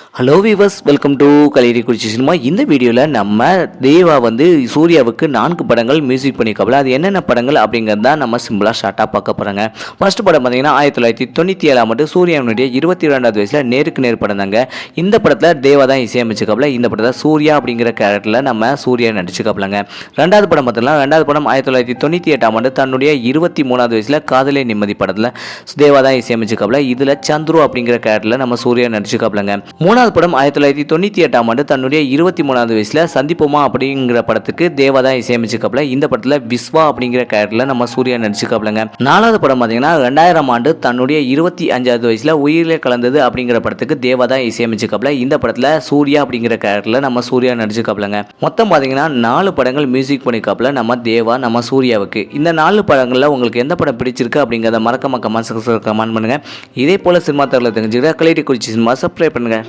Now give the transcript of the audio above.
Hello viewers welcome to Kalaiyadi Kurichi cinema இந்த வீடியோவில் நம்ம தேவா வந்து சூர்யாவுக்கு நான்கு படங்கள் மியூசிக் பண்ணியிருக்காப்புல. அது என்னென்ன படங்கள் அப்படிங்கிறது தான் நம்ம சிம்பிளாக ஷார்ட்டாக பார்க்க போகிறாங்க ஃபர்ஸ்ட் படம் பார்த்தீங்கன்னா ஆயிரத்தி தொள்ளாயிரத்தி தொண்ணூற்றி ஏழாம் ஆண்டு சூர்யாவினுடைய இருபத்தி ரெண்டாவது வயசில் நேருக்கு நேர் படம் தாங்க. இந்த படத்தில் தேவா தான் இசையமைச்சிருக்காப்புல. இந்த படத்தில் சூர்யா அப்படிங்கிற கேரக்டரில் நம்ம சூர்யா நடிச்சுக்காப்புலங்க ரெண்டாவது படம் பார்த்தோம்னா ரெண்டாவது படம் ஆயிரத்தி தொள்ளாயிரத்தி தொண்ணூற்றி எட்டாம் ஆண்டு தன்னுடைய இருபத்தி மூணாவது வயசில் காதலே நிம்மதி படத்தில் தேவா தான் இசையமைச்சிருக்காப்புல. இதில் சந்துரு அப்படிங்கிற கேரக்டரில் நம்ம சூர்யா நடிச்சுக்காப்புலங்க மூணாவது படம் ஆயிரத்தி தொள்ளாயிரத்தி தொண்ணூற்றி எட்டாம் ஆண்டு தன்னுடைய இருபத்தி மூணாவது வயசில் சந்திப்போமா அப்படிங்கிற படத்துக்கு தேவா தான் இசையமைச்சிருக்காப்புல. இந்த படத்தில் விஸ்வா அப்படிங்கிற கேரக்டரில் நம்ம சூர்யா நடிச்சுக்காப்புலங்க நாலாவது படம் பார்த்தீங்கன்னா ரெண்டாயிரம் ஆண்டு தன்னுடைய இருபத்தி அஞ்சாவது வயசில் உயிரிலே கலந்தது அப்படிங்கிற படத்துக்கு தேவா தான் இசையமைச்சிருக்காப்புல. இந்த படத்தில் சூர்யா அப்படிங்கிற கேரக்டரில் நம்ம சூர்யா நடிச்சுக்காப்புலங்க மொத்தம் பார்த்தீங்கன்னா நாலு படங்கள் மியூசிக் பண்ணிக்காப்புல நம்ம தேவா நம்ம சூர்யாவுக்கு. இந்த நாலு படங்களில் உங்களுக்கு எந்த படம் பிடிச்சிருக்கு அப்படிங்கிறத மறக்காம கமெண்ட் கமெண்ட் பண்ணுங்கள் இதே போல் சினிமா தரல தெரிஞ்சுக்கிட்ட கலைடி குறிச்சி சினிமா சப்ஸ்கிரைப் பண்ணுங்கள்